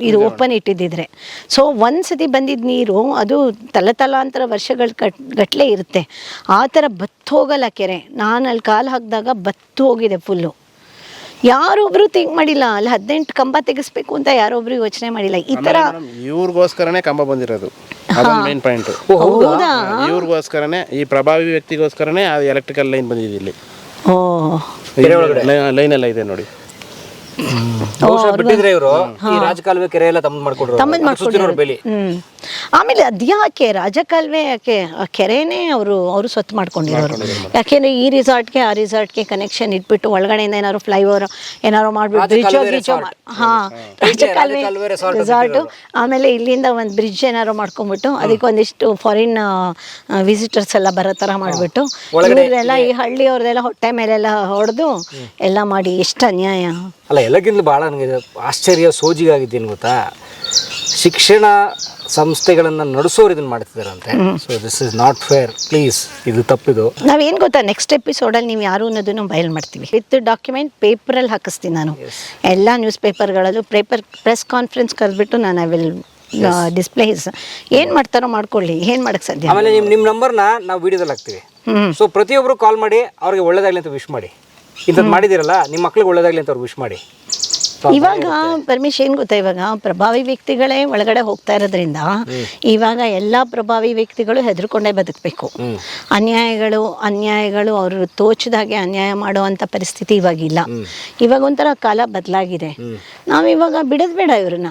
ಇದು ಓಪನ್ ಇಟ್ಟಿದ್ದಿದ್ರೆ. ಸೊ ಒಂದು ಸತಿ ಬಂದಿದ್ದ ನೀರು ಅದು ತಲತಲಾಂತರ ವರ್ಷಗಳ ಕಟ್ ಗಟ್ಟಲೆ ಇರುತ್ತೆ. ಆ ಥರ ಬತ್ತು ಹೋಗಲ್ಲ ಕೆರೆ. ನಾನು ಅಲ್ಲಿ ಕಾಲು ಹಾಕಿದಾಗ ಬತ್ತು ಹೋಗಿದೆ ಫುಲ್ಲು ಯಾರೊಬ್ರು ಥಿಂಕ್ ಮಾಡಿಲ್ಲ. ಅಲ್ಲಿ ಹದಿನೆಂಟು ಕಂಬ ತೆಗೆಸ್ಬೇಕು ಅಂತ ಯಾರೊಬ್ರು ಯೋಚನೆ ಮಾಡಿಲ್ಲ. ಈ ತರ ಇವ್ರಿಗೋಸ್ಕರನೇ ಕಂಬ ಬಂದಿರೋದು. ಅದೊಂದು ಮೇನ್ ಪಾಯಿಂಟ್ ಹೌದಾ? ಇವ್ರಿಗೋಸ್ಕರನೇ ಈ ಪ್ರಭಾವಿ ವ್ಯಕ್ತಿಗೋಸ್ಕರನೇ ಆ ಎಲೆಕ್ಟ್ರಿಕಲ್ ಲೈನ್ ಬಂದಿದೆ ಇಲ್ಲಿ. ಲೈನ್ ಎಲ್ಲ ಇದೆ ನೋಡಿ. ಬಹುಶಃ ಬಿಟ್ಟಿದ್ರೆ ಇವರು. ಈ ರಾಜಕಾಲುವೆ ಕೆರೆ ಎಲ್ಲ ತಮ್ಮದು ಮಾಡ್ಕೊಡ್ರು ತಮ್ಮದ್ ಸುತ್ತಿನವ್ರ ಬೇಲಿ. ಹ್ಮ್. ಆಮೇಲೆ ಅದ್ಯಾಕೆ ರಾಜಕಾಲುವೆ ಯಾಕೆ ಆ ಕೆರೆನೇ ಅವರು ಅವರು ಸ್ವತ್ತು ಮಾಡ್ಕೊಂಡಿರೋರು? ಯಾಕೆಂದ್ರೆ ಈ ರಿಸಾರ್ಟ್ಗೆ ಆ ರಿಸಾರ್ಟ್ಗೆ ಕನೆಕ್ಷನ್ ಇಟ್ಬಿಟ್ಟು ಒಳಗಡೆಯಿಂದ ಏನಾದ್ರು ಫ್ಲೈಓವರ್ ಏನಾದ್ರು ಮಾಡ್ಬಿಟ್ಟು ಬ್ರಿಡ್ಜ್ ಬ್ರಿಡ್ಜ್ ಹಾ ರಾಜಕಾಲುವೆ ರೆಸಾರ್ಟ್ ಆಮೇಲೆ ಇಲ್ಲಿಂದ ಒಂದು ಬ್ರಿಡ್ಜ್ ಏನಾದ್ರು ಮಾಡ್ಕೊಂಡ್ಬಿಟ್ಟು ಅದಕ್ಕೆ ಒಂದಿಷ್ಟು ಫಾರಿನ್ ವಿಸಿಟರ್ಸ್ ಎಲ್ಲ ಬರೋ ತರ ಮಾಡ್ಬಿಟ್ಟು ಇವ್ರದೆಲ್ಲ ಈ ಹಳ್ಳಿಯವ್ರದೆಲ್ಲ ಹೊಟ್ಟೆ ಮೇಲೆಲ್ಲ ಹೊಡೆದು ಎಲ್ಲ ಮಾಡಿ. ಎಷ್ಟು ಅನ್ಯಾಯ. ಅಲ್ಲ ಎಲ್ಲಕ್ಕಿಂತ ಭಾಳ ನನಗೆ ಆಶ್ಚರ್ಯ ಸೋಜಿಗಾಗಿದ್ದೇನು ಗೊತ್ತಾ? ಶಿಕ್ಷಣ ಸಂಸ್ಥೆಗಳನ್ನು ನಡೆಸೋರು ಇದನ್ನು ಮಾಡ್ತಿದ್ದಾರಂತೆ. So this is not fair please ಇದು ತಪ್ಪಿದು. ನಾವೇನು ಗೊತ್ತಾ ನೆಕ್ಸ್ಟ್ ಎಪಿಸೋಡಲ್ಲಿ ನೀವು ಯಾರು ಅನ್ನೋದನ್ನು ಬಯಲು ಮಾಡ್ತೀವಿ. ವಿತ್ ಡಾಕ್ಯುಮೆಂಟ್ ಪೇಪರಲ್ಲಿ ಹಾಕಿಸ್ತೀನಿ ನಾನು. ಎಲ್ಲ ನ್ಯೂಸ್ ಪೇಪರ್ಗಳಲ್ಲೂ ಪೇಪರ್ ಪ್ರೆಸ್ ಕಾನ್ಫರೆನ್ಸ್ ಕರೆದ್ಬಿಟ್ಟು ನಾನು ಐ ವಿಲ್ ಡಿಸ್ಪ್ಲೇಸ್ ಏನು ಮಾಡ್ತಾರೋ ಮಾಡ್ಕೊಳ್ಳಿ ಏನು ಮಾಡಕ್ಕೆ ಸಾಧ್ಯ? ಆಮೇಲೆ ನಿಮ್ಮ ನಿಮ್ಮ ನಂಬರ್ನ ನಾವು ವಿಡಿಯೋದಲ್ಲಿ ಹಾಕ್ತೀವಿ. ಸೊ ಪ್ರತಿಯೊಬ್ಬರು ಕಾಲ್ ಮಾಡಿ ಅವ್ರಿಗೆ ಒಳ್ಳೇದಾಗಲಿ ಅಂತ ವಿಶ್ ಮಾಡಿ. ಇಂಥದ್ದು ಮಾಡಿದಿರಲ್ಲ ನಿಮ್ಮ ಮಕ್ಳಿಗೆ ಒಳ್ಳೇದಾಗಲಿ ಅಂತ ಅವ್ರಿಗೆ ವಿಶ್ ಮಾಡಿ. ಇವಾಗ ಪರಮೇಶ್ ಏನ್ ಗೊತ್ತಾ ಇವಾಗ? ಪ್ರಭಾವಿ ವ್ಯಕ್ತಿಗಳೇ ಒಳಗಡೆ ಹೋಗ್ತಾ ಇರೋದ್ರಿಂದ ಇವಾಗ ಎಲ್ಲಾ ಪ್ರಭಾವಿ ವ್ಯಕ್ತಿಗಳು ಹೆದರ್ಕೊಂಡೇ ಬದುಕಬೇಕು. ಅನ್ಯಾಯಗಳು ಅನ್ಯಾಯಗಳು ಅವರು ತೋಚದಾಗೆ ಅನ್ಯಾಯ ಮಾಡುವಂತ ಪರಿಸ್ಥಿತಿ ಇವಾಗ ಇಲ್ಲ. ಇವಾಗ ಒಂಥರ ಕಾಲ ಬದಲಾಗಿದೆ. ಇವಾಗ ಬಿಡದ್ ಬೇಡ ಇವ್ರನ್ನ.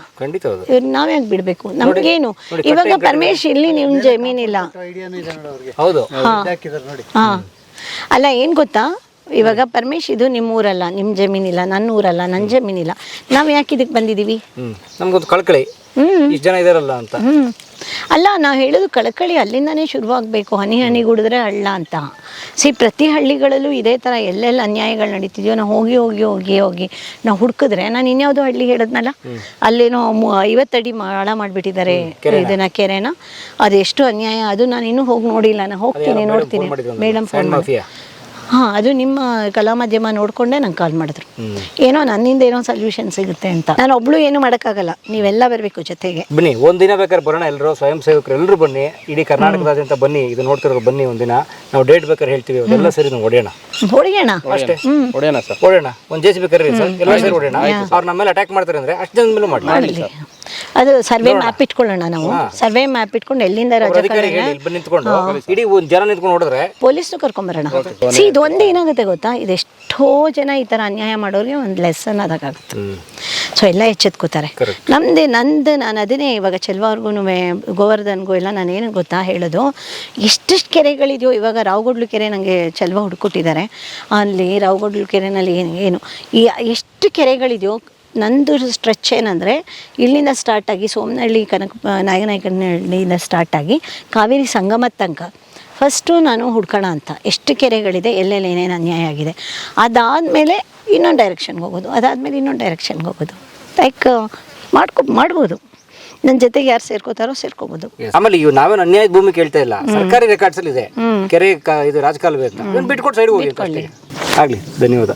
ಇವ್ರನ್ನ ನಾವ್ ಯಾಕೆ ಬಿಡ್ಬೇಕು? ನಮ್ಗೇನು? ಇವಾಗ ಪರಮೇಶ್ ಇಲ್ಲಿ ನಿಮ್ ಜಮೀನಿಲ್ಲ. ಹೌದು. ಹಾ. ಅಲ್ಲ ಏನ್ ಗೊತ್ತಾ? ಇವಾಗ ಪರಮೇಶ್ ಇದು ನಿಮ್ಮ ಊರಲ್ಲ ನಿಮ್ಮ ಜಮೀನಿಲ್ಲ ನನ್ನ ಊರಲ್ಲ ನನ್ನ ಜಮೀನಿಲ್ಲ. ನಾವು ಯಾಕೆ ಇದಕ್ಕೆ ಬಂದಿದೀವಿ? ನಮ್ಗೊಂದು ಕಳ್ಕಳಿ. ಇಷ್ಟು ಜನ ಇದಾರಲ್ಲ ಅಂತ. ಅಲ್ಲ ನಾವು ಹೇಳೋದು ಕಳಕಳಿ ಅಲ್ಲಿಂದನೇ ಶುರುವಾಗಬೇಕು. ಹನಿ ಹನಿ ಗುಡಿದ್ರೆ ಹಳ್ಳ ಅಂತ. ಸಿ ಪ್ರತಿ ಹಳ್ಳಿಗಳಲ್ಲೂ ಇದೇ ಥರ ಎಲ್ಲೆಲ್ಲ ಅನ್ಯಾಯಗಳು ನಡೀತಿದೆಯೋ ನಾವು ಹೋಗಿ ಹೋಗಿ ಹೋಗಿ ಹೋಗಿ ನಾವು ಹುಡುಕಿದ್ರೆ. ನಾನು ಇನ್ಯಾವುದೋ ಹಳ್ಳಿ ಹೇಳಿದ್ನಲ್ಲ ಅಲ್ಲೇನೋ ಐವತ್ತಡಿ ಮಾಳ ಮಾಡಿಬಿಟ್ಟಿದ್ದಾರೆ ಇದನ್ನ ಕೆರೆನ. ಅದೆಷ್ಟು ಅನ್ಯಾಯ ಅದು ನಾನು ಇನ್ನೂ ಹೋಗಿ ನೋಡಿಲ್ಲ. ನಾನು ಹೋಗ್ತೀನಿ ನೋಡ್ತೀನಿ. ಮೇಡಮ್ ಫೋನ್ ಹಾಂ ಅದು ನಿಮ್ಮ ಕಲಾ ಮಾಧ್ಯಮ ನೋಡಿಕೊಂಡೇ ನಂಗೆ ಕಾಲ್ ಮಾಡಿದ್ರು. ಏನೋ ನನ್ನಿಂದ ಏನೋ ಸೊಲ್ಯೂಷನ್ ಸಿಗುತ್ತೆ ಅಂತ. ನಾನು ಒಬ್ಳು ಏನು ಮಾಡೋಕ್ಕಾಗಲ್ಲ ನೀವೆಲ್ಲ ಬರಬೇಕು ಜೊತೆಗೆ. ಬನ್ನಿ ಒಂದಿನ ಬೇಕಾದ್ರೆ ಬರೋಣ ಎಲ್ಲರೂ ಸ್ವಯಂ ಸೇವಕರು ಎಲ್ಲರೂ ಬನ್ನಿ ಇಡೀ ಕರ್ನಾಟಕದಾದ್ಯಂತ ಬನ್ನಿ ಇದು ನೋಡ್ತಿರೋ ಬನ್ನಿ ಒಂದಿನ ನಾವು ಡೇಟ್ ಬೇಕಾದ್ರೆ ಹೇಳ್ತೀವಿ ಅದೆಲ್ಲ ಸರಿ ನಾವು ಹೊಡೆಯೋಣ. ಹೊಡೆಯೋಣ? ಅಷ್ಟೇ. ಹೊಡೆಯೋಣ ಸರ್. ಹೊಡೆಯೋಣ ಒಂದು ಜೆ ಸಿ ಬಿ ಕರೀರಿ ಸರ್ ಎಲ್ಲ ಸೇರಿ ಹೊಡೆಯೋಣ. ಅವ್ರು ನಮ್ಮ ಮೇಲೆ ಅಟ್ಯಾಕ್ ಮಾಡ್ತಾರೆ ಅಂದ್ರೆ ಅಷ್ಟು ಜನ ಮೇಲೂ ಮಾಡಿ ಅದು ಸರ್ವೆ ಮ್ಯಾಪ್ ಇಟ್ಕೊಳ್ಳೋಣ ನಾವು. ಸರ್ವೆ ಮ್ಯಾಪ್ ಇಟ್ಕೊಂಡು ಎಲ್ಲಿಂದ ಪೊಲೀಸ್ ಇಡೀ ಒಂದು ಜನ ನಿಂತ್ಕೊಂಡು ನೋಡಿದ್ರೆ ಪೊಲೀಸ್ನು ಕರ್ಕೊಂಬರೋಣ ಸಿ ಇದು ಒಂದೇ ಏನಾಗುತ್ತೆ ಗೊತ್ತಾ? ಇದೆಷ್ಟೋ ಜನ ಈ ತರ ಅನ್ಯಾಯ ಮಾಡೋರಿಗೆ ಒಂದು ಲೆಸನ್ ಆದಾಗುತ್ತೆ ಸೊ ಎಲ್ಲ ಎಚ್ಚೆತ್ಕೋತಾರೆ. ನಮ್ದು ನಂದು ನಾನು ಅದನ್ನೇ ಇವಾಗ ಚೆಲ್ವಾರ್ಗು ಗೋವರ್ಧನ್ಗೂ ಎಲ್ಲ ನಾನು ಏನು ಗೊತ್ತಾ ಹೇಳೋದು? ಎಷ್ಟೆಷ್ಟು ಕೆರೆಗಳಿದೆಯೋ ಇವಾಗ ರಾವಗೋಡ್ಲು ಕೆರೆ ನನಗೆ ಚೆಲ್ವ ಹುಡ್ಕೊಟ್ಟಿದ್ದಾರೆ. ಅಲ್ಲಿ ರಾವಗೋಡ್ಲು ಕೆರೆನಲ್ಲಿ ಏನು ಏನು ಈ ಎಷ್ಟು ಕೆರೆಗಳಿದೆಯೋ ನಂದು ಸ್ಟ್ರೆಚ್ ಏನಂದರೆ ಇಲ್ಲಿಂದ ಸ್ಟಾರ್ಟ್ ಆಗಿ ಸೋಮನಹಳ್ಳಿ ಕನಕ ನಾಯಕನಾಯಕನಹಳ್ಳಿಯಿಂದ ಸ್ಟಾರ್ಟ್ ಆಗಿ ಕಾವೇರಿ ಸಂಗಮದ ತನಕ. ಫಸ್ಟು ನಾನು ಹುಡ್ಕೋಣ ಅಂತ. ಎಷ್ಟು ಕೆರೆಗಳಿದೆ ಎಲ್ಲೆಲ್ಲಿ ಏನೇನು ಅನ್ಯಾಯ ಆಗಿದೆ. ಅದಾದಮೇಲೆ ಇನ್ನೊಂದು ಡೈರೆಕ್ಷನ್ಗೆ ಹೋಗೋದು. ಅದಾದಮೇಲೆ ಇನ್ನೊಂದು ಡೈರೆಕ್ಷನ್ಗೆ ಹೋಗೋದು. ಲೈಕ್ ಮಾಡ್ಕೊ ಮಾಡ್ಬೋದು. ನನ್ನ ಜೊತೆಗೆ ಯಾರು ಸೇರ್ಕೋತಾರೋ ಸೇರ್ಕೋಬಹುದು ಆಮೇಲೆ ಇವ್ ನಾವೇನು ಅನ್ಯಾಯ ಭೂಮಿ ಕೇಳ್ತಾ ಇಲ್ಲ. ಸರ್ಕಾರಿ ರೆಕಾರ್ಡ್ಸ್ ಅಲ್ಲಿ ಇದೆ. ಕೆರೆ ಇದು ರಾಜಕಾಲುವೆ ಅಂತ. ಬಿಟ್ಕೊಟ್ಟು ಸೈಡ್ ಹೋಗಿ. ಆಗ್ಲಿ ಧನ್ಯವಾದ.